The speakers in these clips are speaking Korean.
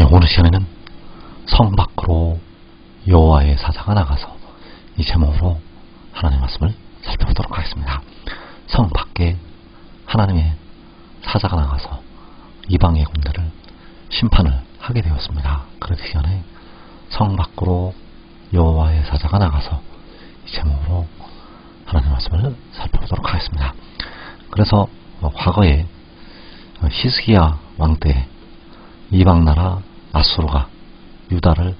예, 오늘 시간에는 성 밖으로 여호와의 사자가 나가서 이 제목으로 하나님의 말씀을 살펴보도록 하겠습니다. 성 밖에 하나님의 사자가 나가서 이방의 군대를 심판을 하게 되었습니다. 그러기 시간에 성 밖으로 여호와의 사자가 나가서 이 제목으로 하나님의 말씀을 살펴보도록 하겠습니다. 그래서 어, 과거에 어, 히스기야 왕 때 이방 나라 아수르가 유다를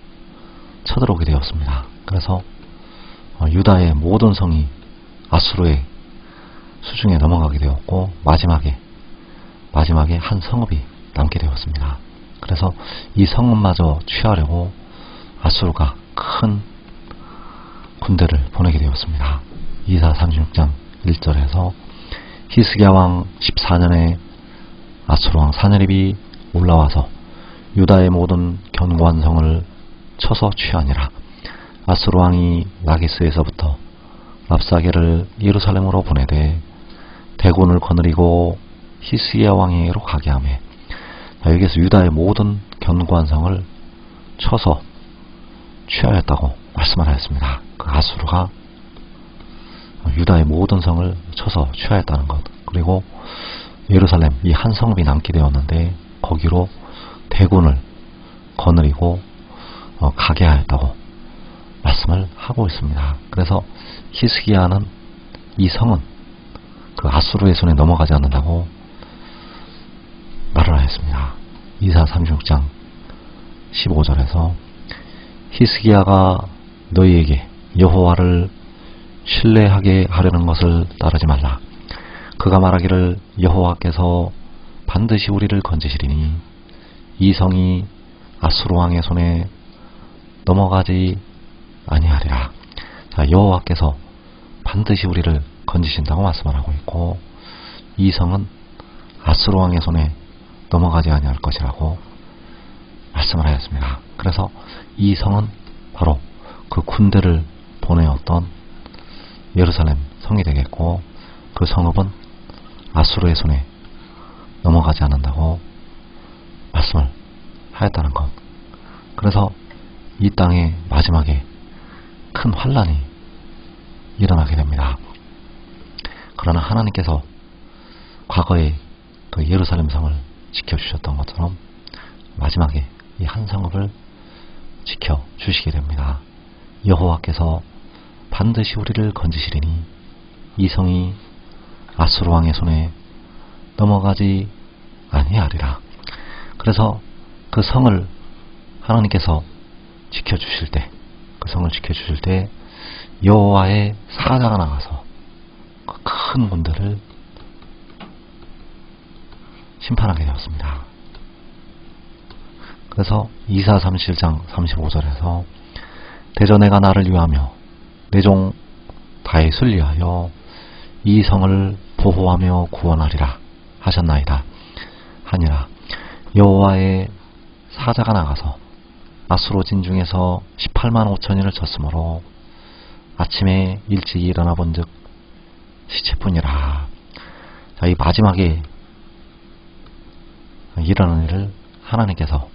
쳐들어오게 되었습니다. 그래서 어, 유다의 모든 성이 아수르의 수중에 넘어가게 되었고 마지막에 마지막에 한 성읍이 남게 되었습니다. 그래서 이 성읍마저 취하려고 아수르가 큰 군대를 보내게 되었습니다. 이사 36장 1절에서 히스기야 왕 14년에 아수르 왕 사네립이 올라와서 유다의 모든 견고한 성을 쳐서 취하니라. 아수르 왕이 라기스에서부터 랍사게를 예루살렘으로 보내되 대군을 거느리고 히스기야 왕에게로 가게 하매 여기에서 유다의 모든 견고한 성을 쳐서 취하였다고 말씀을 하였습니다. 그 아수르가 유다의 모든 성을 쳐서 취하였다는 것 그리고 예루살렘 이 한 성읍이 남게 되었는데 거기로 대군을 거느리고 어, 가게 하였다고 말씀을 하고 있습니다. 그래서 히스기야는 이 성은 그 아수르의 손에 넘어가지 않는다고 말을 하였습니다. 이사 36장 15절에서 히스기야가 너희에게 여호와를 신뢰하게 하려는 것을 따르지 말라. 그가 말하기를 여호와께서 반드시 우리를 건지시리니 이 성이 아수르 왕의 손에 넘어가지 아니하리라. 자, 여호와께서 반드시 우리를 건지신다고 말씀을 하고 있고 이 성은 아수르 왕의 손에 넘어가지 아니할 것이라고 말씀을 하였습니다. 그래서 이 성은 바로 그 군대를 보내었던 예루살렘 성이 되겠고 그 성읍은 아수르의 손에 넘어가지 않는다고 말씀을 하였다는 것. 그래서 이 땅의 마지막에 큰 환란이 일어나게 됩니다. 그러나 하나님께서 과거에 그 예루살렘 성을 지켜주셨던 것처럼 마지막에 이 한 성읍을 지켜주시게 됩니다. 여호와께서 반드시 우리를 건지시리니 이 성이 아수르 왕의 손에 넘어가지 아니하리라. 그래서 그 성을 하나님께서 지켜주실 때, 그 성을 지켜주실 때 여호와의 사자가 나가서 그 큰 군대를 심판하게 되었습니다. 그래서 이사 37장 35절에서 대전에가 나를 위하며 내종 다윗을 위하여 이 성을 보호하며 구원하리라 하셨나이다 하니라 여호와의 사자가 나가서 아수로 진중에서 18만 5천인을 쳤으므로 아침에 일찍 일어나 본즉 시체뿐이라 자, 이 마지막에 일어나는 일을 하나님께서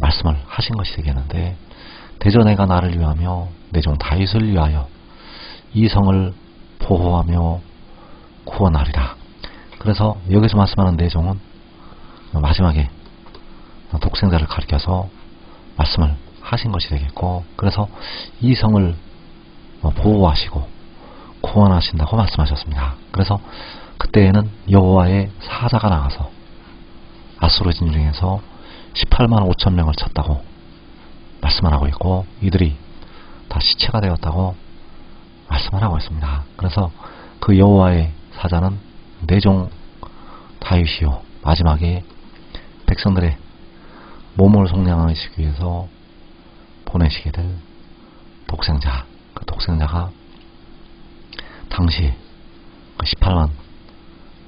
말씀을 하신 것이 되겠는데 대전에가 나를 위하며 내 종 다윗을 위하여 이 성을 보호하며 구원하리라. 그래서 여기서 말씀하는 내종은 마지막에 독생자를 가리켜서 말씀을 하신 것이 되겠고 그래서 이 성을 보호하시고 구원하신다고 말씀하셨습니다. 그래서 그때에는 여호와의 사자가 나가서 아수르 진중에서 18만 5천 명을 쳤다고 말씀을 하고 있고 이들이 다 시체가 되었다고 말씀을 하고 있습니다. 그래서 그 여호와의 사자는 내종 다윗이요 마지막에 백성들의 몸을 속량하시기 위해서 보내시게 될 독생자 그 독생자가 당시 그 18만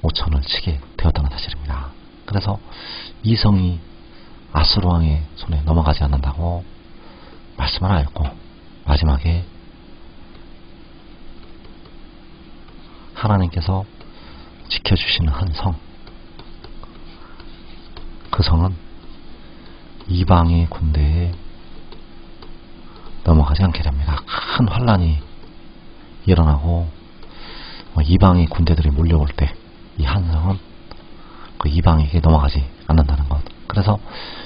5천을 치게 되었다는 사실입니다. 그래서 이 성이 아수르 왕의 손에 넘어가지 않는다고 말씀을 하였고 마지막에 하나님께서 지켜주시는 한 성. 그 성은 이방의 군대에 넘어가지 않게 됩니다. 큰 환란이 일어나고 어, 이방의 군대들이 몰려올 때 이 한성은 그 이방에게 넘어가지 않는다는 것. 그래서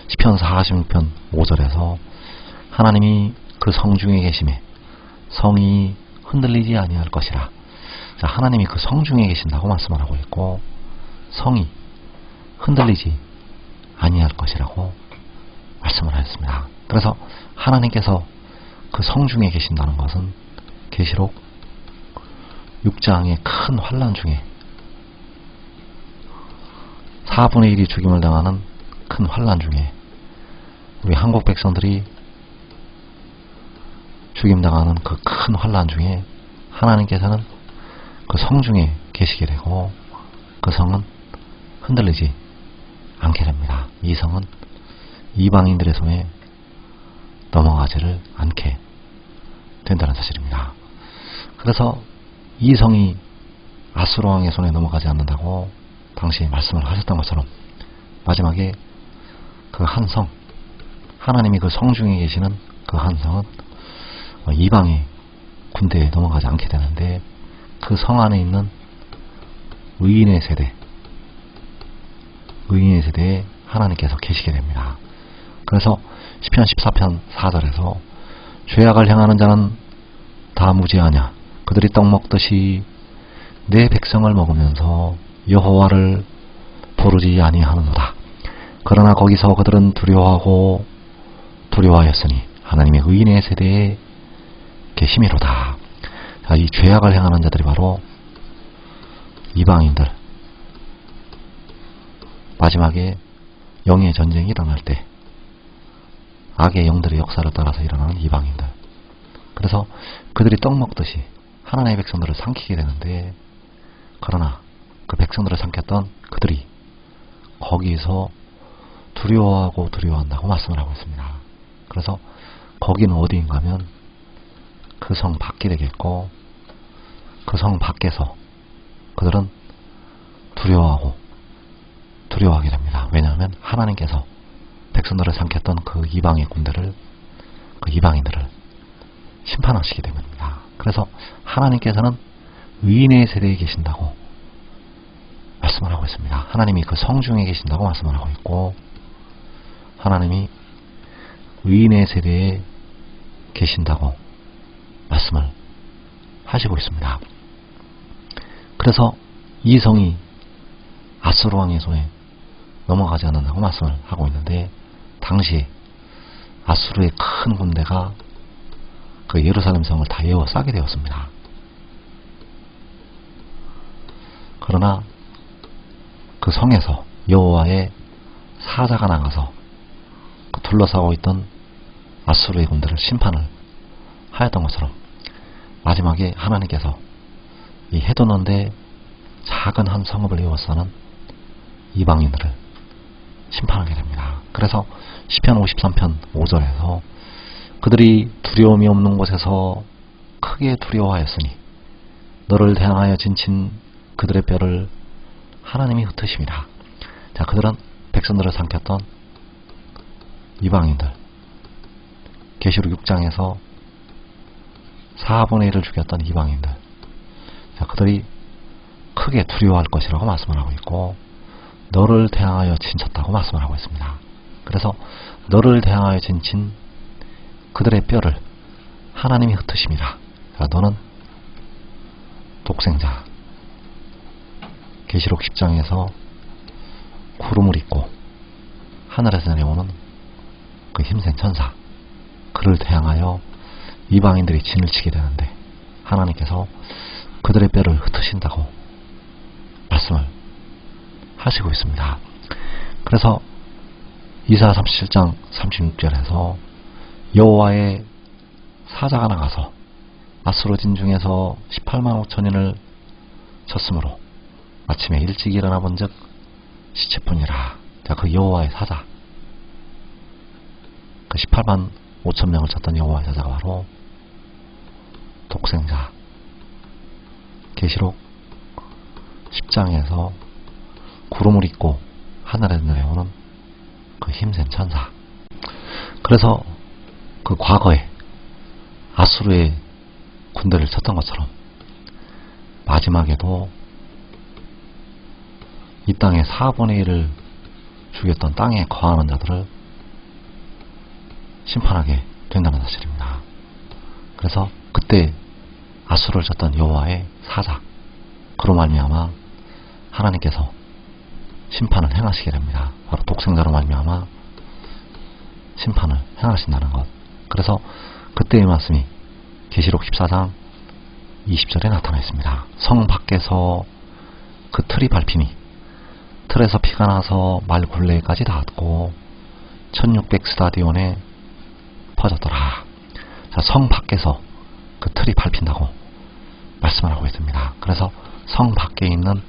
시편 46편 5절에서 하나님이 그 성 중에 계심에 성이 흔들리지 아니할 것이라. 자, 하나님이 그 성 중에 계신다고 말씀을 하고 있고 성이 흔들리지 아니할 것이라고 말씀을 하였습니다. 그래서 하나님께서 그 성중에 계신다는 것은 계시록 6장의 큰 환란 중에 4분의 1이 죽임을 당하는 큰 환란 중에 우리 한국 백성들이 죽임당하는 그 큰 환란 중에 하나님께서는 그 성 중에 계시게 되고 그 성은 흔들리지 않게 됩니다. 이 성은 이방인들의 손에 넘어가지를 않게 된다는 사실입니다. 그래서 이 성이 아수르 왕의 손에 넘어가지 않는다고 당시 말씀을 하셨던 것처럼 마지막에 그 한 성, 하나님이 그 성 중에 계시는 그 한 성은 이방의 군대에 넘어가지 않게 되는데 그 성 안에 있는 의인의 세대, 의인의 세대에 하나님께서 계시게 됩니다. 그래서 10편 14편 4절에서 죄악을 향하는 자는 다 무지하냐 그들이 떡 먹듯이 내 백성을 먹으면서 여호와를 부르지 아니하는도다. 그러나 거기서 그들은 두려워하고 두려워하였으니 하나님의 의인의 세대에 계심이로다. 자, 이 죄악을 행하는 자들이 바로 이방인들. 마지막에 영의 전쟁이 일어날 때 악의 영들의 역사를 따라서 일어나는 이방인들. 그래서 그들이 떡 먹듯이 하나님의 백성들을 삼키게 되는데 그러나 그 백성들을 삼켰던 그들이 거기서 두려워하고 두려워한다고 말씀을 하고 있습니다. 그래서 거기는 어디인가 하면 그 성 밖이 되겠고 그 성 밖에서 그들은 두려워하고 두려워하게 됩니다. 왜냐하면 하나님께서 백성들을 삼켰던 그 이방의 군대를 그 이방인들을 심판하시게 됩니다. 그래서 하나님께서는 의인의 세대에 계신다고 말씀을 하고 있습니다. 하나님이 그 성중에 계신다고 말씀을 하고 있고 하나님이 의인의 세대에 계신다고 말씀을 하시고 있습니다. 그래서 이 성이 아수르 왕의 손에 넘어가지 않는다고 말씀을 하고 있는데 당시 아수르의 큰 군대가 그 예루살렘 성을 다 에워싸게 되었습니다. 그러나 그 성에서 여호와의 사자가 나가서 그 둘러싸고 있던 아수르의 군대를 심판을 하였던 것처럼 마지막에 하나님께서 이 해도는데 작은 한 성읍을 에워싸는 이방인들을 심판하게 됩니다. 그래서 시편 53편 5절에서 그들이 두려움이 없는 곳에서 크게 두려워하였으니 너를 대항하여 진친 그들의 뼈를 하나님이 흩으십니다. 자, 그들은 백성들을 삼켰던 이방인들. 계시록 6장에서 4분의 1을 죽였던 이방인들. 자, 그들이 크게 두려워할 것이라고 말씀을 하고 있고, 너를 대항하여 진쳤다고 말씀을 하고 있습니다. 그래서 너를 대항하여 진친 그들의 뼈를 하나님이 흩으십니다. 자, 너는 독생자. 계시록 10장에서 구름을 입고 하늘에서 내려오는 그 힘센 천사. 그를 대항하여 이방인들이 진을 치게 되는데 하나님께서 그들의 뼈를 흩으신다고 말씀을 하시고 있습니다. 그래서 이사 37장 36절에서 여호와의 사자가 나가서 아수르 진중에서 18만 5천인을 쳤으므로 아침에 일찍 일어나 본즉 시체뿐이라. 자, 그 여호와의 사자. 그 18만 5천 명을 쳤던 여호와의 사자가 바로 독생자. 계시록 10장에서 구름을 입고 하늘에 내려오는 그 힘센 천사. 그래서 그 과거에 아수르의 군대를 쳤던 것처럼 마지막에도 이 땅의 4분의 1을 죽였던 땅에 거하는 자들을 심판하게 된다는 사실입니다. 그래서 그때 아수를 쳤던 여호와의 사자 그로 말미암아 하나님께서 심판을 행하시게 됩니다. 바로 독생자로 말미암아 심판을 행하신다는 것. 그래서 그때의 말씀이 계시록 14장 20절에 나타나 있습니다. 성 밖에서 그 틀이 밟히니 틀에서 피가 나서 말 굴레까지 닿았고 1600 스타디온에 퍼졌더라. 자, 성 밖에서 그 틀이 밟힌다고 말씀을 하고 있습니다. 그래서 성 밖에 있는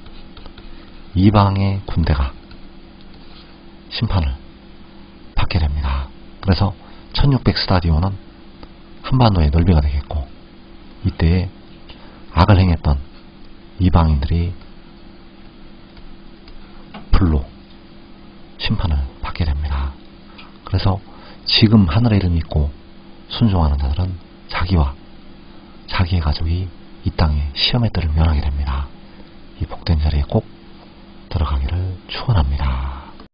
이방의 군대가 심판을 받게 됩니다. 그래서 1600 스타디온은 한반도의 넓이가 되겠고 이때에 악을 행했던 이방인들이 불로 심판을 받게 됩니다. 그래서 지금 하늘의 이름 믿고 순종하는 자들은 자기와 자기의 가족이 이 땅에 시험의 때를 면하게 됩니다. 이 복된 자리에 꼭 들어가기를 축원합니다.